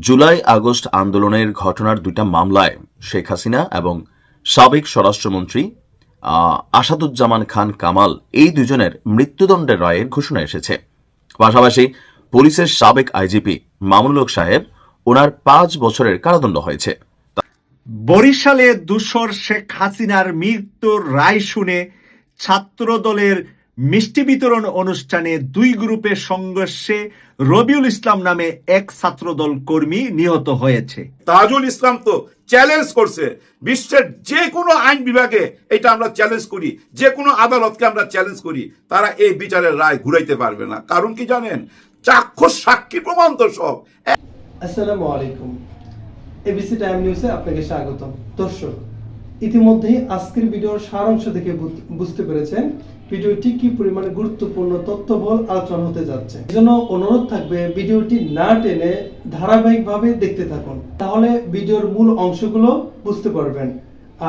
July August আন্দোলনের ঘটনার দুইটা মামলায় শেখ হাসিনা এবং সাবেক স্বরাষ্ট্রমন্ত্রী আসাদুজ্জামান খান কামাল এই দুজনের মৃত্যুদণ্ডের রায়ের ঘোষণা এসেছে। পাশাপাশি পুলিশের সাবেক আইজিপি মামুনুল হক সাহেব ওনার পাঁচ বছরের কারাদণ্ড হয়েছে। বরিশালে দুশোর শেখ হাসিনার মৃত্যুর রায় শুনে ছাত্রদলের মিষ্টি বিতরণ অনুষ্ঠানে দুই গ্রুপের সংঘর্ষে রবিউল ইসলাম নামে এক ছাত্রদল কর্মী নিহত হয়েছে। তাজুল ইসলাম তো চ্যালেঞ্জ করছে। বিশ্বের যে কোনো আইন বিভাগে এটা আমরা চ্যালেঞ্জ করি। যে কোনো আদালতকে আমরা চ্যালেঞ্জ করি। তারা এই বিচারের রায় ঘুরাইতে পারবে না। কারণ কি জানেন? চাক্ষুষ সাক্ষী প্রমাণ তো সব। আসসালামু আলাইকুম। এবিসি টাইম নিউজে আপনাকে স্বাগতম। দর্শক ইতিমধ্যেই আজকের ভিডিওর সারাংশ থেকে বুঝ- বুঝতে পেরেছেন ভিডিওটি কি পরিমাণে গুরুত্বপূর্ণ তথ্যবহুল আলোচনা হতে যাচ্ছে? এজন্য অনুরোধ থাকবে ভিডিওটি না টেনে ধারাবাহিকভাবে দেখতে থাকুন। তাহলে ভিডিওর মূল অংশগুলো বুঝতে পারবেন।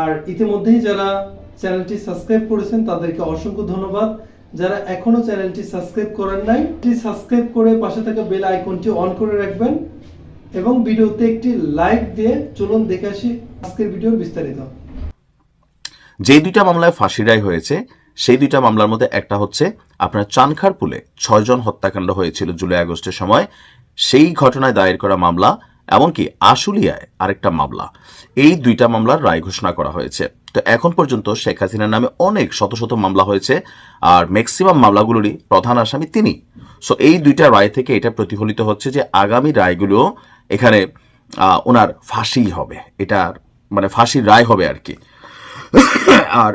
আর ইতিমধ্যেই যারা চ্যানেলটি সাবস্ক্রাইব করেছেন, তাদেরকে অসংখ্য ধন্যবাদ। যারা এখনও চ্যানেলটি সাবস্ক্রাইব করেন নাই, এটি সাবস্ক্রাইব করে পাশে থাকা বেল আইকনটি অন করে রাখবেন এবং ভিডিওতে একটি লাইক দিয়ে চলুন দেখে আসি আজকের ভিডিওর বিস্তারিত। যে দুইটা মামলায় ফাঁসি রায় হয়েছে সেই দুইটা মামলার মধ্যে একটা হচ্ছে আপনার চানখারপুলে ছয়জন হত্যাকাণ্ড হয়েছিল জুলাই আগস্টের সময়। সেই ঘটনায় দায়ের করা মামলা এমনকি আশুলিয়ায় আরেকটা মামলা। এই দুইটা মামলার রায় ঘোষণা করা হয়েছে। তো এখন পর্যন্ত শেখ হাসিনার নামে অনেক শত শত মামলা হয়েছে আর ম্যাক্সিমাম মামলাগুলোরই প্রধান আসামি তিনি। সো এই দুইটা রায় থেকে এটা প্রতিফলিত হচ্ছে যে আগামী রায়গুলো এখানে ওনার ফাঁসি হবে। এটা মানে ফাঁসির রায় হবে আর কি। আর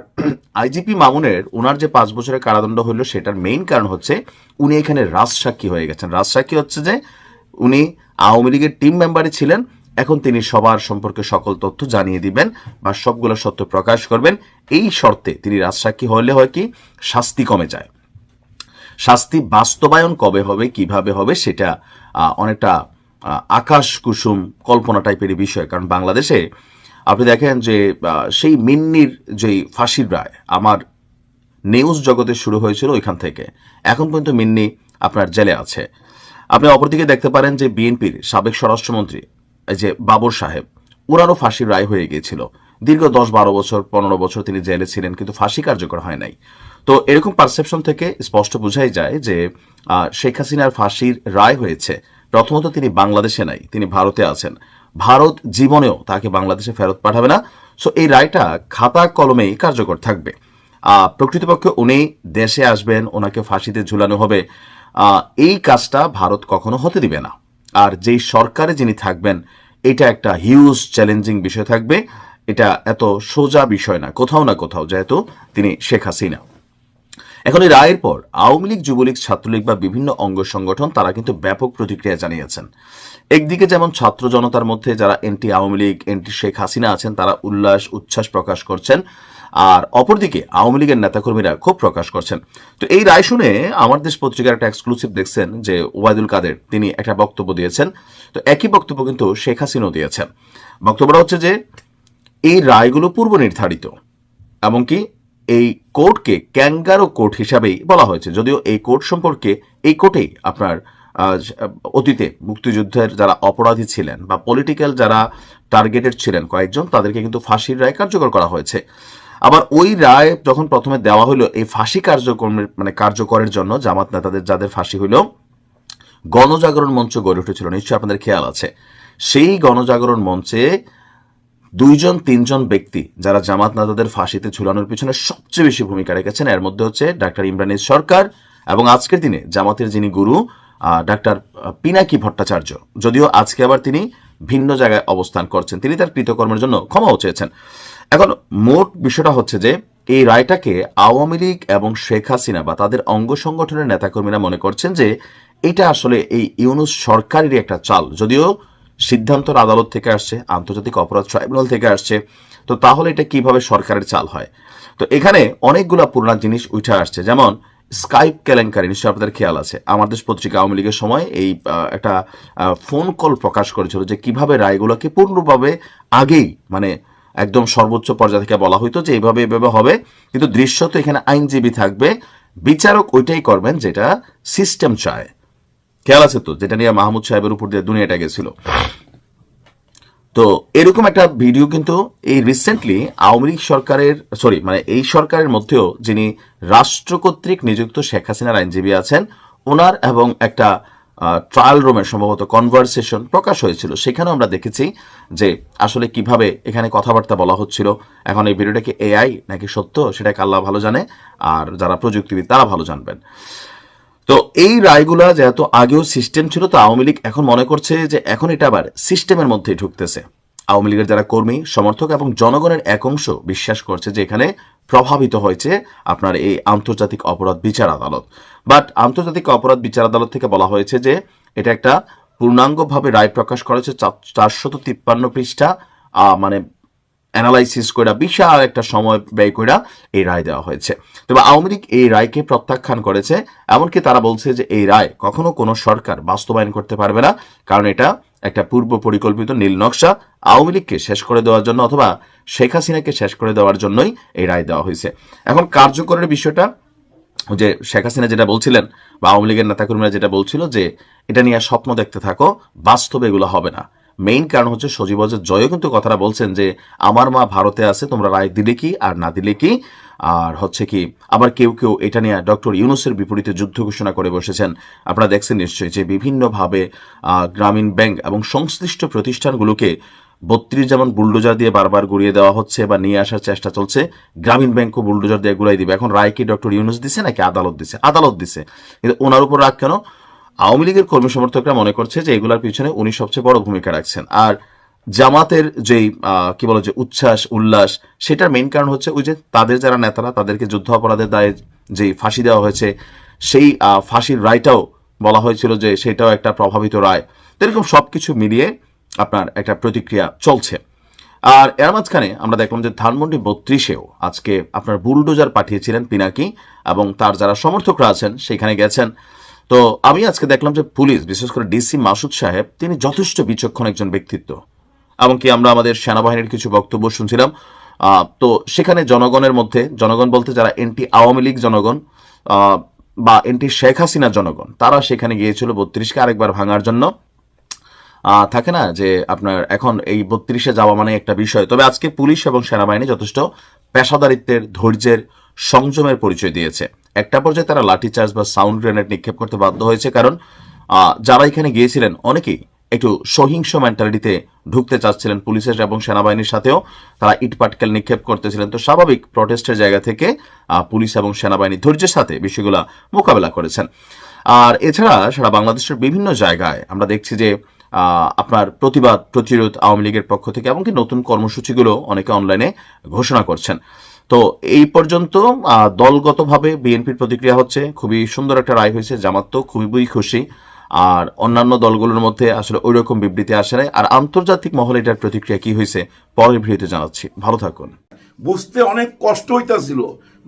আইজিপি মামুনের ওনার যে পাঁচ বছরের কারাদণ্ড হলো সেটার মেইন কারণ হচ্ছে উনি এখানে রাজসাক্ষী হয়ে গেছেন। রাজসাক্ষী হচ্ছে যে উনি আওয়ামী লীগের টিম মেম্বারে ছিলেন। এখন তিনি সবার সম্পর্কে সকল তথ্য জানিয়ে দিবেন বা সবগুলো সত্য প্রকাশ করবেন। এই শর্তে তিনি রাজসাক্ষী হলে হয় কি? শাস্তি কমে যায়। শাস্তি বাস্তবায়ন কবে হবে, কীভাবে হবে সেটা অনেকটা আকাশ কুসুম কল্পনা টাইপের বিষয়। কারণ বাংলাদেশে আপনি দেখেন যে সেই মিন্নির যেই ফাঁসির রায়, আমার নিউজ জগতে শুরু হয়েছিল ওইখান থেকে। এখন পর্যন্ত মিন্নি আপনার জেলে আছে। আপনি অপরদিকে দেখতে পারেন যে বিএনপির সাবেক স্বরাষ্ট্রমন্ত্রী, এই যে বাবর সাহেব ওনারও ফাঁসির রায় হয়ে গিয়েছিল। দীর্ঘ দশ বারো বছর, পনেরো বছর তিনি জেলে ছিলেন, কিন্তু ফাঁসি কার্যকর হয় নাই। তো এরকম পারসেপশন থেকে স্পষ্ট বোঝাই যায় যে শেখ হাসিনার ফাঁসির রায় হয়েছে। প্রথমত তিনি বাংলাদেশে নাই, তিনি ভারতে আছেন। ভারত জীবনেও তাকে বাংলাদেশে ফেরত পাঠাবে না। সো এই রায়টা খাতা কলমেই কার্যকর থাকবে। প্রকৃতপক্ষে উনি দেশে আসবেন, ওনাকে ফাঁসিতে ঝুলানো হবে। এই কাজটা ভারত কখনো হতে দিবে না। আর যেই সরকারে যিনি থাকবেন, এটা একটা হিউজ চ্যালেঞ্জিং বিষয় থাকবে। এটা এত সোজা বিষয় না, কোথাও না কোথাও, যেহেতু তিনি শেখ হাসিনা। এখন এই রায়ের পর আওয়ামী লীগ, যুবলীগ, ছাত্রলীগ বা বিভিন্ন অঙ্গ সংগঠন তারা কিন্তু ব্যাপক প্রতিক্রিয়া জানিয়েছেন। একদিকে যেমন ছাত্র জনতার মধ্যে যারা এনটি আওয়ামী লীগ, এনটি শেখ হাসিনা আছেন, তারা উল্লাস, উচ্ছ্বাস প্রকাশ করছেন। আর অপরদিকে আওয়ামী লীগের নেতাকর্মীরা ক্ষোভ প্রকাশ করছেন। তো এই রায় শুনে আমার দেশ পত্রিকার একটা এক্সক্লুসিভ দেখছেন যে ওবায়দুল কাদের, তিনি একটা বক্তব্য দিয়েছেন। তো একই বক্তব্য কিন্তু শেখ হাসিনাও দিয়েছেন। বক্তব্যটা হচ্ছে যে, এই রায়গুলো পূর্ব নির্ধারিত এমনকি এই কোর্টকে ক্যাঙ্গারো কোর্ট হিসাবেই বলা হয়েছে। যদিও এই কোর্ট সম্পর্কে এই কোর্টেই আপনার অতীতে মুক্তিযুদ্ধের যারা অপরাধী ছিলেন বা পলিটিক্যাল যারা টার্গেটেড ছিলেন কয়েকজন, তাদেরকে কিন্তু ফাঁসির রায় কার্যকর করা হয়েছে। আবার ওই রায় যখন প্রথমে দেওয়া হলো এই ফাঁসি কার্যক্রমের মানে কার্যকরের জন্য জামাত নেতাদের যাদের ফাঁসি হইল, গণজাগরণ মঞ্চ গড়ে উঠেছিল। নিশ্চয়ই আপনাদের খেয়াল আছে। সেই গণজাগরণ মঞ্চে দুইজন, তিনজন ব্যক্তি যারা জামাত নেতাদের ফাঁসিতে ঝুলানোর পিছনে সবচেয়ে বেশি ভূমিকা রেখেছেন। এর মধ্যে হচ্ছে ডাক্তার ইমরানের সরকার এবং আজকের দিনে জামাতের যিনি গুরু ডাক্তার পিনাকি ভট্টাচার্য। যদিও আজকে আবার তিনি ভিন্ন জায়গায় অবস্থান করছেন। তিনি তার কৃতকর্মের জন্য ক্ষমাও চেয়েছেন। এখন মোট বিষয়টা হচ্ছে যে, এই রায়টাকে আওয়ামী লীগ এবং শেখ হাসিনা বা তাদের অঙ্গ সংগঠনের নেতাকর্মীরা মনে করছেন যে, এটা আসলে এই ইউনুস সরকারেরই একটা চাল। যদিও সিদ্ধান্তর আদালত থেকে আসছে, আন্তর্জাতিক অপরাধ ট্রাইব্যুনাল থেকে আসছে। তো তাহলে এটা কীভাবে সরকারের চাল হয়? তো এখানে অনেকগুলা পুরোনো জিনিস উঠে আসছে। যেমন স্কাইপ কেলেঙ্কারি, নিশ্চয়ই আপনাদের খেয়াল আছে। আমাদের পত্রিকা আওয়ামী লীগের সময় এই একটা ফোন কল প্রকাশ করেছিল যে কীভাবে রায়গুলোকে পূর্ণভাবে আগেই মানে একদম সর্বোচ্চ পর্যায় থেকে বলা হইতো যে এইভাবে এভাবে হবে। কিন্তু দৃশ্য তো এখানে আইনজীবী থাকবে। বিচারক ওইটাই করবেন যেটা সিস্টেম চায়। খেয়াল আছে তো? যেটা নিয়ে মাহমুদ সাহেবের উপর দিয়ে দুনিয়াটা গেছিল। তো এরকম একটা ভিডিও কিন্তু এই রিসেন্টলি আওয়ামী লীগ সরকারের সরি মানে এই সরকারের মধ্যেও যিনি রাষ্ট্র কর্তৃক নিযুক্ত শেখ হাসিনার আইনজীবী আছেন, ওনার এবং একটা ট্রায়াল রুমের সম্ভবত কনভারসেশন প্রকাশ হয়েছিল। সেখানেও আমরা দেখেছি যে আসলে কীভাবে এখানে কথাবার্তা বলা হচ্ছিল। এখন এই ভিডিওটা কি এআই নাকি সত্য? সেটাকে আল্লাহ ভালো জানে? আর যারা প্রযুক্তিবিদ তারা ভালো জানবেন। তো এই রায়গুলা যেহেতু আগেও সিস্টেম ছিল, তো আওয়ামী লীগ এখন মনে করছে যে এখন এটা আবার সিস্টেমের মধ্যে ঢুকতেছে। আওয়ামী লীগের যারা কর্মী, সমর্থক এবং জনগণের এক অংশ বিশ্বাস করছে যে এখানে প্রভাবিত হয়েছে আপনার এই আন্তর্জাতিক অপরাধ বিচার আদালত। বাট আন্তর্জাতিক অপরাধ বিচার আদালত থেকে বলা হয়েছে যে এটা একটা পূর্ণাঙ্গভাবে রায় প্রকাশ করেছে চারশত তিপ্পান্ন পৃষ্ঠা মানে অ্যানালাইসিস করে বিশাল একটা সময় ব্যয় করে এই রায় দেওয়া হয়েছে। তবে আওয়ামী লীগ এই রায়কে প্রত্যাখ্যান করেছে, এমনকি তারা বলছে যে এই রায় কখনো কোনো সরকার বাস্তবায়ন করতে পারবে না, কারণ এটা একটা পূর্ব পরিকল্পিত নীল নকশা আওয়ামী লীগকে শেষ করে দেওয়ার জন্য অথবা শেখ হাসিনাকে শেষ করে দেওয়ার জন্যই এই রায় দেওয়া হয়েছে। এখন কার্যকরের বিষয়টা যে শেখ হাসিনা যেটা বলছিলেন বা আওয়ামী লীগের নেতাকর্মীরা যেটা বলছিল যে, এটা নিয়ে স্বপ্ন দেখতে থাকো, বাস্তবে এগুলো হবে না। মেইন কারণ হচ্ছে সজীব অজয় জয়ও কিন্তু কথাটা বলছেন যে, আমার মা ভারতে আছে, তোমরা রায় দিলে কি আর না দিলে কি? আর হচ্ছে কি, আবার কেউ কেউ এটা নিয়ে ডক্টর ইউনুসের বিপরীতে যুদ্ধ ঘোষণা করে বসেছেন। আপনারা দেখছেন নিশ্চয়ই যে বিভিন্নভাবে গ্রামীণ ব্যাংক এবং সংশ্লিষ্ট প্রতিষ্ঠানগুলোকে বত্রিশ যেমন বুলডোজার দিয়ে বারবার গুড়িয়ে দেওয়া হচ্ছে বা নিয়ে আসার চেষ্টা চলছে, গ্রামীণ ব্যাংকও বুলডোজার দিয়ে গুড়াই দিবে। এখন রায় কি ডক্টর ইউনুস দিছে নাকি আদালত দিছে? আদালত দিছে। কিন্তু ওনার উপর রাগ কেন? আওয়ামী লীগের কর্মী সমর্থকরা মনে করছে যে এগুলার পিছনে উনি সবচেয়ে বড় ভূমিকা রাখছেন। আর জামাতের যেই কি বলে যে উচ্ছ্বাস, উল্লাস, সেটার মেইন কারণ হচ্ছে ওই যে তাদের যারা নেতারা, তাদেরকে যুদ্ধ অপরাধের দায়ে যেই ফাঁসি দেওয়া হয়েছে, সেই ফাঁসির রায়টাও বলা হয়েছিল যে সেটাও একটা প্রভাবিত রায়। এরকম সবকিছু মিলিয়ে আপনার একটা প্রতিক্রিয়া চলছে। আর এর মাঝখানে আমরা দেখলাম যে ধানমন্ডি বত্রিশেও আজকে আপনার বুলডোজার পাঠিয়েছিলেন পিনাকি এবং তার যারা সমর্থকরা আছেন, সেখানে গেছেন। তো আমি আজকে দেখলাম যে পুলিশ, বিশেষ করে ডিসি মাসুদ সাহেব, তিনি যথেষ্ট বিচক্ষণ একজন ব্যক্তিত্ব। এমনকি আমরা আমাদের সেনাবাহিনীর কিছু বক্তব্য শুনছিলাম। তো সেখানে জনগণের মধ্যে, জনগণ বলতে যারা এনটি আওয়ামী লীগ জনগণ বা এনটি শেখ হাসিনা জনগণ, তারা সেখানে গিয়েছিল বত্রিশকে আরেকবার ভাঙার জন্য। থাকে না যে আপনার এখন এই বত্রিশে যাওয়া মানে একটা বিষয়। তবে আজকে পুলিশ এবং সেনাবাহিনী যথেষ্ট পেশাদারিত্বের, ধৈর্যের, সংযমের পরিচয় দিয়েছে। একটা পর্যায়ে তারা লাঠিচার্জ বা সাউন্ড গ্রেনেড নিক্ষেপ করতে বাধ্য হয়েছে, কারণ যারা এখানে গিয়েছিলেন, অনেকেই একটু সহিংস মেন্টালিটিতে ঢুকতে চাচ্ছিলেন পুলিশের এবং সেনাবাহিনীর সাথেও। তারা ইটপাটকেল নিক্ষেপ করতেছিলেন। তো স্বাভাবিক প্রটেস্টের জায়গা থেকে পুলিশ এবং সেনাবাহিনী ধৈর্যের সাথে বিষয়গুলো মোকাবেলা করেছেন। আর এছাড়া সারা বাংলাদেশের বিভিন্ন জায়গায় আমরা দেখছি যে আপনার প্রতিবাদ, প্রতিরোধ আওয়ামী লীগের পক্ষ থেকে এমনকি নতুন কর্মসূচিগুলো অনেকে অনলাইনে ঘোষণা করছেন। তো এই পর্যন্ত দলগতভাবে বিএনপির প্রতিক্রিয়া হচ্ছে খুবই সুন্দর একটা রায় হয়েছে, জামাত তো খুবই খুশি। আর অন্যান্য দলগুলোর মধ্যে আসলে ওই রকম বিবৃতি আসে নাই। আর আন্তর্জাতিক মহলে এটার প্রতিক্রিয়া কি হয়েছে পরের ভিডিওতে জানাচ্ছি। ভালো থাকুন। বুঝতে অনেক কষ্ট হইতাছিল।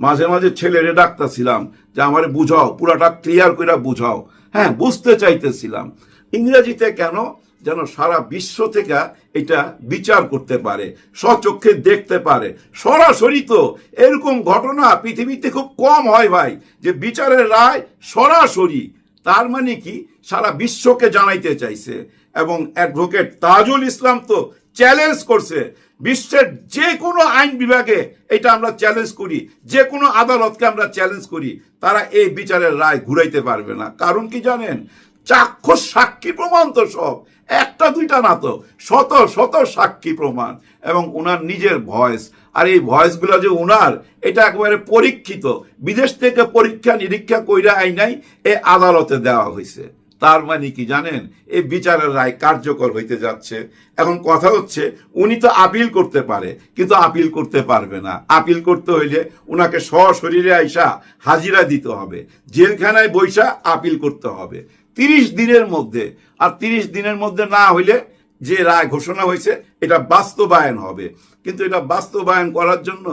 মাঝে মাঝে ছেলেরে ডাকতাছিলাম যে, আমারে বুঝাও, পুরাটা ক্লিয়ার করে বুঝাও। হ্যাঁ বুঝতে চাইতেছিলাম। ইংরেজিতে কেন? যেন সারা বিশ্ব থেকে এটা বিচার করতে পারে, স্বচক্ষে দেখতে পারে। সরাসরি তো এরকম ঘটনা পৃথিবীতে খুব কম হয় ভাই, যে বিচারের রায় সরাসরি। তার মানে কি? সারা বিশ্বকে জানাইতে চাইছে। এবং অ্যাডভোকেট তাজুল ইসলাম তো চ্যালেঞ্জ করছে। বিশ্বের যে কোনো আইন বিভাগে এটা আমরা চ্যালেঞ্জ করি যে কোনো আদালতকে আমরা চ্যালেঞ্জ করি। তারা এই বিচারের রায় ঘুরাইতে পারবে না। কারণ কি জানেন? চাক্ষুষ সাক্ষী প্রমাণ তো সব। একটা, দুইটা না তো। শত শত সাক্ষী প্রমাণ। এবং উনার নিজের ভয়েস। আর এই ভয়েসগুলো যে উনার, এটা একেবারে পরীক্ষিত। বিদেশ থেকে পরীক্ষা নিরীক্ষা কইরা আই নাই, এ আদালতে দেওয়া হয়েছে তার মানে কি জানেন? এই বিচারের রায় কার্যকর হইতে যাচ্ছে। এখন কথা হচ্ছে, উনি তো আপিল করতে পারে, কিন্তু আপিল করতে পারবে না। আপিল করতে হইলে উনাকে সশরীরে আইসা হাজিরা দিতে হবে। জেলখানায় বৈশা আপিল করতে হবে। তিরিশ দিনের মধ্যে, আর তিরিশ দিনের মধ্যে না হইলে যে রায় ঘোষণা হয়েছে, এটা বাস্তবায়ন হবে। কিন্তু এটা বাস্তবায়ন করার জন্য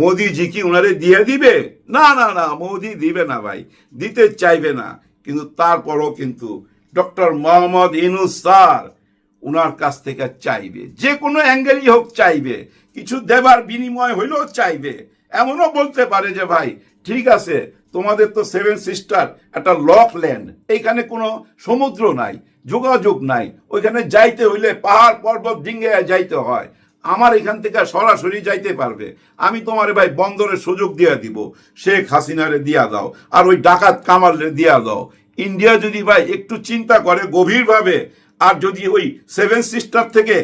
মোদিজি কি ওনারে দিয়ে দিবে? না না না, মোদি দিবে না ভাই, দিতে চাইবে না। কিন্তু তারপরও কিন্তু ডক্টর মোহাম্মদ ইনুস স্যার উনার কাছ থেকে চাইবে। যে কোনো অ্যাঙ্গেলই হোক চাইবে, কিছু দেবার বিনিময় হইলেও চাইবে। এমনও বলতে পারে যে, ভাই, ঠিক আছে তোমাদের তো সেভেন সিস্টার একটা লক ল্যান্ড এইখানে কোনো সমুদ্র নাই, যোগাযোগ নাই। ওইখানে যাইতে হইলে পাহাড় পর্বত ডিঙ্গে যাইতে হয়। আমার এখান থেকে সরাসরি যাইতে পারবে। আমি তোমার ভাই বন্দরের সুযোগ দিয়া দিব। শেখ হাসিনারে দিয়া দাও। আর ওই ডাকাত কামালে দিয়া দাও। ইন্ডিয়া যদি ভাই একটু চিন্তা করে গভীরভাবে, আর যদি ওই সেভেন সিস্টার থেকে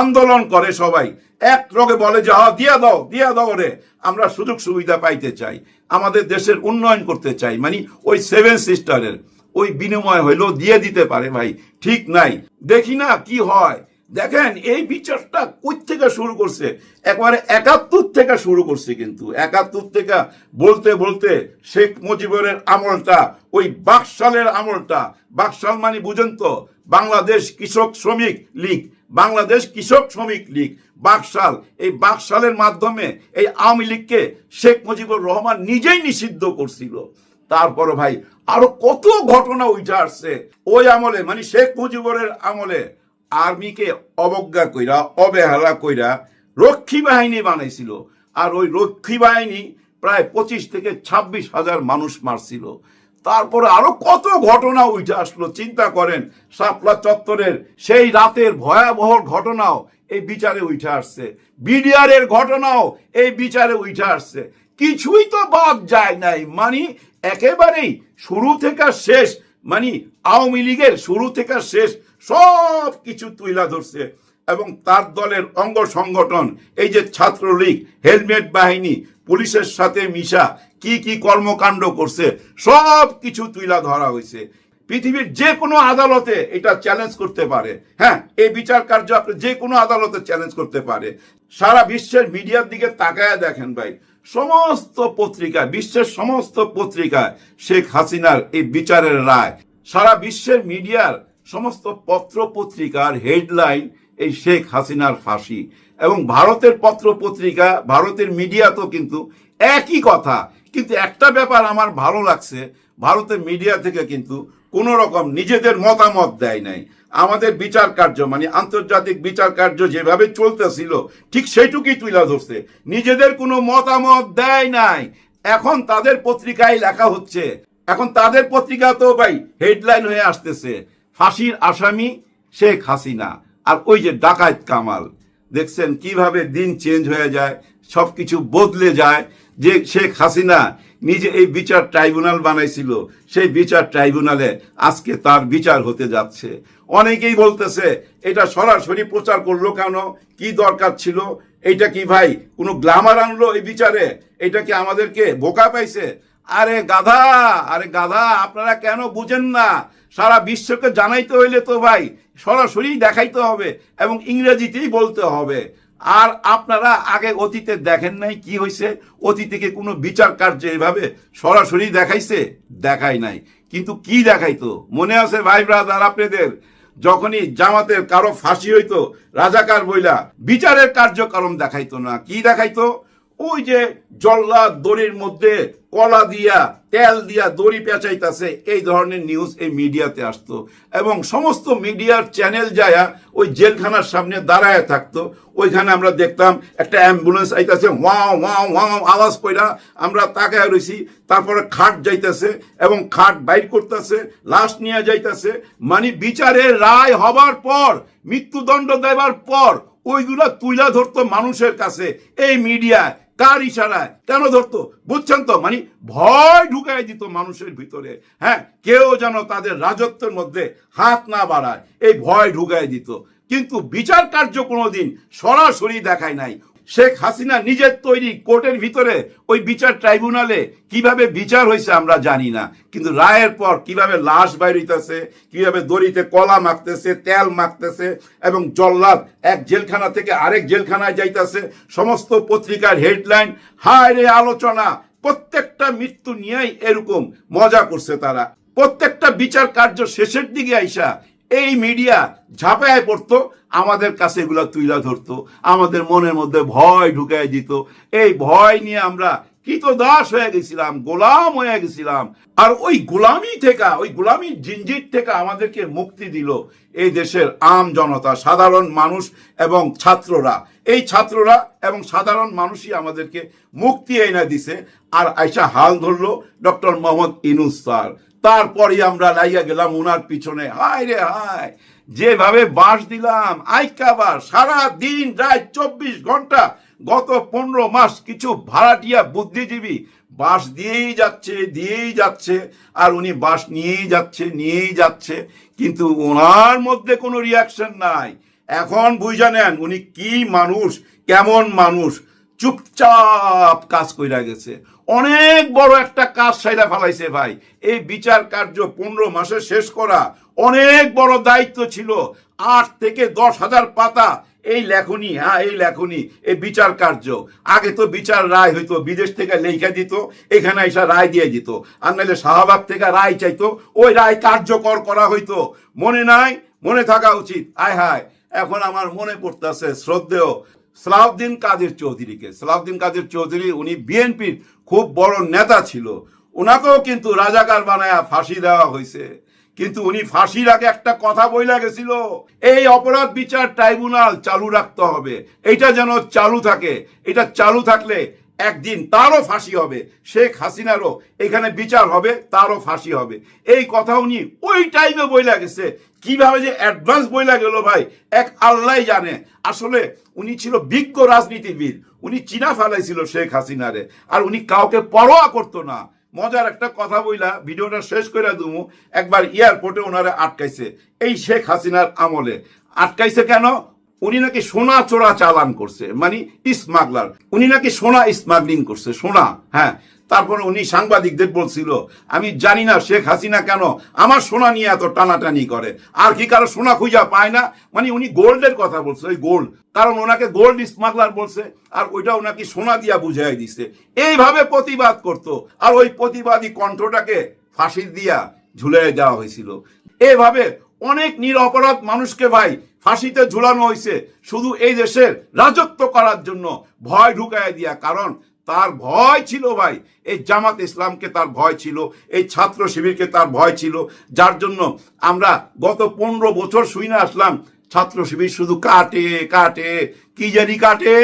আন্দোলন করে সবাই এক রগে বলে যে হ্যাঁ দিয়া দাও দিয়া দাও রে। আমরা সুযোগ সুবিধা পাইতে চাই। আমাদের দেশের উন্নয়ন করতে চাই। মানে ওই সেভেন সিস্টারের, ওই বিনিময় হইলেও দিয়ে দিতে পারে ভাই। ঠিক নাই। দেখি না কি হয়। দেখেন, এই বিচারটা কই থেকে শুরু করছে। একবারে একাত্তর থেকে শুরু করছে কিন্তু। একাত্তর থেকে বলতে বলতে শেখ মুজিবুরের আমলটা, ওই বাকশালের আমলটা। বাকশাল মানে বুঝেন তো, বাংলাদেশ কৃষক শ্রমিক লীগ। বাংলাদেশ কৃষক শ্রমিক লীগ, বাকশাল। এই বাকশালের মাধ্যমে এই আওয়ামী লীগকে শেখ মুজিবুর রহমান নিজেই নিষিদ্ধ করছিল। তারপরে ভাই, আরও কত ঘটনা উঠে আসছে। ওই আমলে মানে শেখ মুজিবুরের আমলে আর্মিকে অবজ্ঞা কইরা, অবহেলা কইরা রক্ষী বাহিনী বানাইছিল। আর ওই রক্ষী বাহিনী প্রায় পঁচিশ থেকে ছাব্বিশ হাজার মানুষ মারছিল। তারপরে আরও কত ঘটনা উঠে আসলো, চিন্তা করেন। শাপলা চত্বরের সেই রাতের ভয়াবহ ঘটনাও এই বিচারে উঠে আসছে। বিডিআরের ঘটনাও এই বিচারে উঠে আসছে। কিছুই তো বাদ যায় নাই। মানে একেবারেই শুরু থেকে শেষ মানে আওয়ামী লীগের শুরু থেকে শেষ সব কিছু তুইলা ধরছে। এবং তার দলের অঙ্গ সংগঠন, এই যে ছাত্রলীগ, হেলমেট বাহিনী পুলিশের সাথে মিশা কি কি কর্মকাণ্ড করছে, সব কিছু তুইলা ধরা হয়েছে পৃথিবীর যে কোনো আদালতে এটা চ্যালেঞ্জ করতে পারে। হ্যাঁ এই বিচার কার্য আপনি যে কোনো আদালতে চ্যালেঞ্জ করতে পারে। সারা বিশ্বের মিডিয়ার দিকে তাকায় দেখেন ভাই, সমস্ত পত্রিকা বিশ্বের সমস্ত পত্রিকায় শেখ হাসিনার এই বিচারের রায়। সারা বিশ্বের মিডিয়ার সমস্ত পত্র পত্রিকার হেডলাইন এই শেখ হাসিনার ফাঁসি। এবং ভারতের পত্র পত্রিকা ভারতের মিডিয়া তো কিন্তু একই কথা। কিন্তু একটা ব্যাপার আমার ভালো লাগছে, ভারতের মিডিয়া থেকে কিন্তু কোন রকম নিজেদের মতামত দেয় নাই। আমাদের বিচার কার্য মানে আন্তর্জাতিক বিচার কার্য যেভাবে চলতেছিল, ঠিক সেইটুকুই তুলে ধরছে। নিজেদের কোনো মতামত দেয় নাই। এখন তাদের পত্রিকায় লেখা হচ্ছে, এখন তাদের পত্রিকা তো ভাই হেডলাইন হয়ে আসতেছে, ফাঁসির আসামি শেখ হাসিনা, আর ওই যে ডাকাত কামাল। দেখছেন কীভাবে দিন চেঞ্জ হয়ে যায়, সবকিছু বদলে যায়। যে শেখ হাসিনা নিজে এই বিচার ট্রাইব্যুনাল বানাইছিল, সেই বিচার ট্রাইব্যুনালে আজকে তার বিচার হতে যাচ্ছে। অনেকেই বলতেছে, এটা সরাসরি প্রচার করল কেন? কি দরকার ছিল? এইটা কি ভাই, কোনো গ্লামার আনলো এই বিচারে? এটা কি আমাদেরকে বোকা পাইছে? আরে গাধা আরে গাধা, আপনারা কেন বুঝেন না? সারা বিশ্বকে জানাইতে হইলে তো ভাই, সরাসরি দেখাইতে হবে এবং ইংরেজিতেই বলতে হবে। আর আপনারা আগে অতীতে দেখেন নাই কি হয়েছে অতীতে কোনো বিচার কার্য এভাবে সরাসরি দেখাইছে? দেখাই নাই। কিন্তু কি দেখাইতো? মনে আছে ভাই ব্রাদার আপনাদের? যখনই জামাতের কারও ফাঁসি হইতো, রাজাকার বইলা বিচারের কার্যক্রম দেখাইতো না। কি দেখাইতো? ওই যে জল্লাদ দড়ির মধ্যে কলা দিয়া, তেল দিয়া দড়ি পেঁচাইতাছে, এই ধরনের নিউজ এই মিডিয়াতে আসতো। এবং সমস্ত মিডিয়ার চ্যানেল যায়া ওই জেলখানার সামনে দাঁড়ায় থাকতো। ওইখানে আমরা দেখতাম, একটা অ্যাম্বুলেন্স আইতাছে, ওয়াও ওয়াও ওয়াও, আওয়াজ কইরা আমরা তাকায় রইছি। তারপরে খাট যাইতাছে এবং খাট বাইর করতেছে, লাশ নিয়ে যাইতাছে। মানে বিচারের রায় হবার পর, মৃত্যুদণ্ড দেবার পর, ওইগুলা তুইলা ধরতো মানুষের কাছে। এই মিডিয়ায় কার ইশারায় কেন ধরতো? বুঝছেন তো? মানে ভয় ঢুকাই দিত মানুষের ভিতরে। হ্যাঁ কেউ যেন তাদের রাজত্বের মধ্যে হাত না বাড়ায়, এই ভয় ঢুকাই দিত। কিন্তু বিচার কার্য কোনোদিন সরাসরি দেখায় নাই। শেখ হাসিনা নিজের তৈরি কোর্টের ভিতরে ওই বিচার ট্রাইব্যুনালে কীভাবে বিচার হয়েছে আমরা জানি না। কিন্তু রায়ের পর কীভাবে লাশ বাইর হইতেছে, কীভাবে দড়িতে কলা মাখতেছে, তেল মাখতেছে এবং জল্লাদ এক জেলখানা থেকে আরেক জেলখানায় যাইতেছে, সমস্ত পত্রিকার হেডলাইন, হায় রে আলোচনা, প্রত্যেকটা মৃত্যু নিয়েই এরকম মজা করছে তারা। প্রত্যেকটা বিচার কার্য শেষের দিকে আইসা এই মিডিয়া ঝাঁপায় পড়তো, আমাদের কাছে এগুলো তুইলা ধরতো, আমাদের মনের মধ্যে ভয় ঢুকাই দিত। এই ভয় নিয়ে আমরা কৃতদাস হয়ে গেছিলাম, গোলাম হয়ে গেছিলাম। আর ওই গোলামি থেকে, ওই গোলামির জিঞ্জির থেকে আমাদেরকে মুক্তি দিল এই দেশের আম জনতা, সাধারণ মানুষ এবং ছাত্ররা। এই ছাত্ররা এবং সাধারণ মানুষই আমাদেরকে মুক্তি এনে দিছে। আর আইসা হাল ধরলো ডক্টর মোহাম্মদ ইনুস স্যার। তারপরে আমরা লাইয়া গেলাম ওনার পিছনে। হায় রে হায়, যেভাবে বাস দিলাম আইকাবার সারা দিন রাত চব্বিশ ঘণ্টা, গত পনেরো মাস কিছু ভাড়াটিয়া বুদ্ধিজীবী বাস দিয়েই যাচ্ছে দিয়েই যাচ্ছে, আর উনি বাস নিয়েই যাচ্ছে নিয়েই যাচ্ছে, কিন্তু ওনার মধ্যে কোনো রিয়াকশন নাই। এখন বুঝা নেন উনি কি মানুষ, কেমন মানুষ, চুপচাপ কাজ কইরা গেছে। অনেক বড় একটা কাজ সাইরা ফেলাইছে ভাই। এই বিচার কার্য পনেরো মাসে শেষ করা অনেক বড় দায়িত্ব ছিল। আট থেকে দশ হাজার পাতা। এই লেখনি হ্যাঁ এই লেখনি, এই বিচার কার্য। আগে তো বিচার রায় হইতো, বিদেশ থেকে লেখা দিত, এখানে এসে রায় দিয়ে দিত। আর নাহলে শাহবাগ থেকে রায় চাইতো, ওই রায় কার্যকর করা হইতো। মনে নাই? মনে থাকা উচিত। আয় হায়, এখন আমার মনে পড়তেছে, শ্রদ্ধেয় সালাউদ্দিন কাদের চৌধুরীকে। সালাউদ্দিন কাদের চৌধুরী, উনি বিএনপির খুব বড় নেতা ছিল। ওনাকেও কিন্তু রাজাকার বানায় ফাঁসি দেওয়া হয়েছে। কিন্তু উনি ফাঁসির আগে একটা কথা বইলা গেছিল, এই অপরাধ বিচার ট্রাইব্যুনাল চালু রাখতে হবে। এটা যেন চালু থাকে। এটা চালু থাকলে একদিন তারও ফাঁসি হবে। শেখ হাসিনারও এখানে বিচার হবে, তারও ফাঁসি হবে। এই কথা উনি ওই টাইমে বইলা গেছে। কীভাবে যে অ্যাডভান্স বইলা গেল ভাই, এক আল্লাহ জানে। আসলে উনি ছিল বিজ্ঞ রাজনীতিবিদ। উনি চীনা ফেলাইছিল শেখ হাসিনারে। আর উনি কাউকে পরোয়া করতো না। মজার একটা কথা বইলা, ভিডিওটা শেষ করে দুমু। একবার এয়ারপোর্টে ওনারে আটকাইছে, এই শেখ হাসিনার আমলে। আটকাইছে কেন? উনি নাকি সোনা চোরা চালান করছে মানে স্মাগলার। উনি নাকি সোনা স্মাগলিং করছে, সোনা হ্যাঁ। তারপর উনি সাংবাদিকদের বলছিল, আমি জানি না শেখ হাসিনা কেন আমার সোনা নিয়ে এত টানাটানি করে। আর কি কারও সোনা খুঁজা পায় না? মানে উনি গোল্ডের কথা বলছে, ওই গোল্ড। কারণ ওনাকে গোল্ড স্মাগলার বলছে, আর ওইটা ওনাকে সোনা দিয়া বুঝাই দিছে। এইভাবে প্রতিবাদ করত, আর ওই প্রতিবাদী কণ্ঠটাকে ফাঁসি দিয়া ঝুলাই দেওয়া হয়েছিল। এভাবে অনেক নিরপরাধ মানুষকে ভাই ফাঁসিতে ঝুলানো হয়েছে শুধু এই দেশের রাজত্ব করার জন্য ভয় ঢুকায় দিয়া, কারণ তার ভয় ছিল ভাই, এই জামাত ইসলামকে তার ভয় ছিল, এই ছাত্র শিবিরকে তার ভয় ছিল, যার জন্য আমরা গত পনেরো বছর শুই না আসলাম, ছাত্র শিবির শুধু কাটে কাটে, কি জানি কাটে,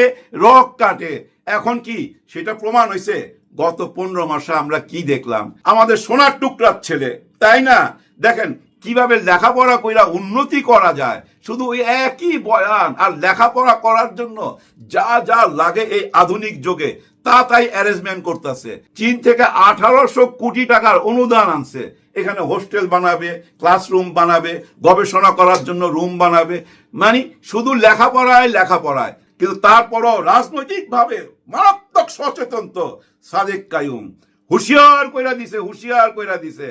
রক কাটে। এখন কি সেটা প্রমাণ হয়েছে গত পনেরো মাসে আমরা কি দেখলাম? আমাদের সোনার টুকরার ছেলে, তাই না? দেখেন কীভাবে লেখাপড়া কইরা উন্নতি করা যায়? শুধু ওই একই বয়ান আর লেখাপড়া করার জন্য যা যা লাগে এই আধুনিক যুগে, তা তাই অ্যারেঞ্জমেন্ট করতেছে। চীন থেকে আঠারোশো কোটি টাকার অনুদান আনছে। এখানে হোস্টেল বানাবে ক্লাসরুম বানাবে, গবেষণা করার জন্য রুম বানাবে। মানে শুধু লেখাপড়ায় লেখাপড়ায়, কিন্তু তারপরও রাজনৈতিকভাবে মারাত্মক সচেতন তো সাদেক কায়ুম। হুঁশিয়ার কইরা দিছে, হুঁশিয়ার কইরা দিছে।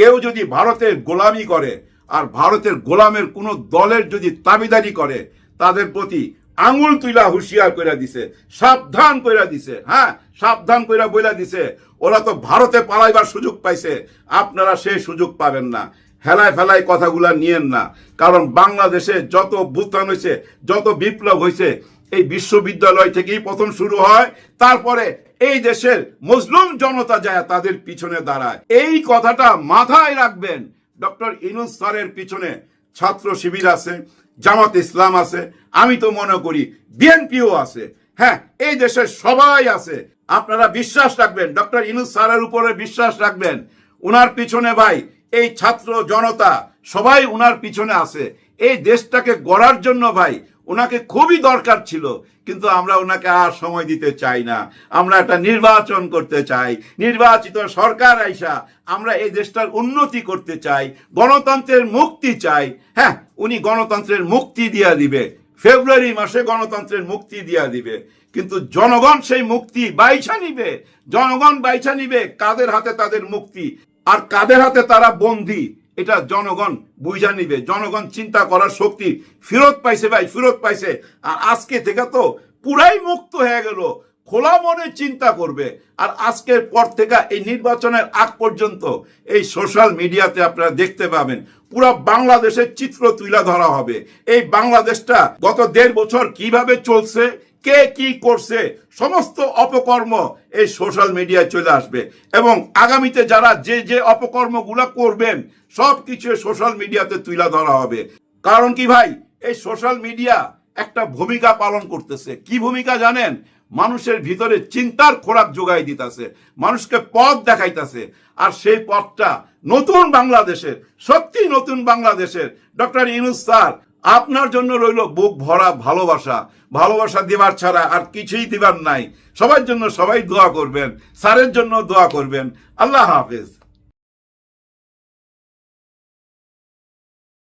কেউ যদি ভারতের গোলামি করে আর ভারতের গোলামের কোন দলের যদি তাবিদারি করে, তাদের প্রতি আঙুল তুইলা হুঁশিয়ার কইরা দিছে, সাবধান কইরা দিছে হ্যাঁ? সাবধান কইরা বইলা দিছে, ওরা তো ভারতে পালাইবার সুযোগ পাইছে, আপনারা সেই সুযোগ পাবেন না। হেলায় ফেলায় কথাগুলা নিয়েন না। কারণ বাংলাদেশে যত বুত্থান হয়েছে যত বিপ্লব হয়েছে এই বিশ্ববিদ্যালয় থেকেই প্রথম শুরু হয়। তারপরে এই দেশের মুসলিম জনতা যায় তাদের পিছনে দাঁড়ায়। এই কথাটা মাথায় রাখবেন, ডক্টর ইনুস স্যারের পিছনে ছাত্র শিবির আছে, জামাত ইসলাম আছে, আমি তো মনে করি বিএনপিও আছে। হ্যাঁ এই দেশের সবাই আছে। আপনারা বিশ্বাস রাখবেন, ডক্টর ইনুস স্যারের উপরে বিশ্বাস রাখবেন। উনার পিছনে ভাই, এই ছাত্র জনতা, সবাই উনার পিছনে আছে। এই দেশটাকে গড়ার জন্য ভাই ওনাকে খুবই দরকার ছিল, কিন্তু আমরা ওনাকে আর সময় দিতে চাই না। আমরা একটা নির্বাচন করতে চাই। নির্বাচিত সরকার আইসা আমরা এই দেশটার উন্নতি করতে চাই, গণতন্ত্রের মুক্তি চাই। হ্যাঁ উনি গণতন্ত্রের মুক্তি দিয়া দিবে। ফেব্রুয়ারি মাসে গণতন্ত্রের মুক্তি দিয়া দিবে। কিন্তু জনগণ সেই মুক্তি বাইছা নিবে। জনগণ বাইছা নিবে কাদের হাতে তাদের মুক্তি। আর কাদের হাতে তারা বন্দী? এটা জনগণ বুঝা নিবে। জনগণ চিন্তা করার শক্তি ফেরত পাইছে ভাই, ফেরত পাইছে। আর আজকে থেকে তো পুরাই মুক্ত হয়ে গেল। খোলা মনে চিন্তা করবে। আর আজকের পর থেকে এই নির্বাচনের আগ পর্যন্ত এই সোশ্যাল মিডিয়াতে আপনারা দেখতে পাবেন, পুরা বাংলাদেশের চিত্র তুলে ধরা হবে। এই বাংলাদেশটা গত দেড় বছর কীভাবে চলছে কে কি করছে, সমস্ত অপকর্ম এই সোশ্যাল মিডিয়ায় চলে আসবে। এবং আগামীতে যারা যে যে অপকর্মগুলো করবেন, সব কিছু সোশ্যাল মিডিয়াতে তুলে ধরা হবে। কারণ কি ভাই? এই সোশ্যাল মিডিয়া একটা ভূমিকা পালন করতেছে। কি ভূমিকা জানেন? মানুষের ভিতরে চিন্তার খোরাক যোগাই দিতেছে। মানুষকে পথ দেখাইতেছে। আর সেই পথটা নতুন বাংলাদেশের সত্যি নতুন বাংলাদেশের, ডক্টর ইনুস স্যার আপনার জন্য রইল বুক ভরা ভালোবাসা। ভালোবাসা দেবার ছাড়া আর কিছুই দেবার নাই। সবার জন্য সবাই দোয়া করবেন, স্যারের জন্য দোয়া করবেন। আল্লাহ হাফেজ।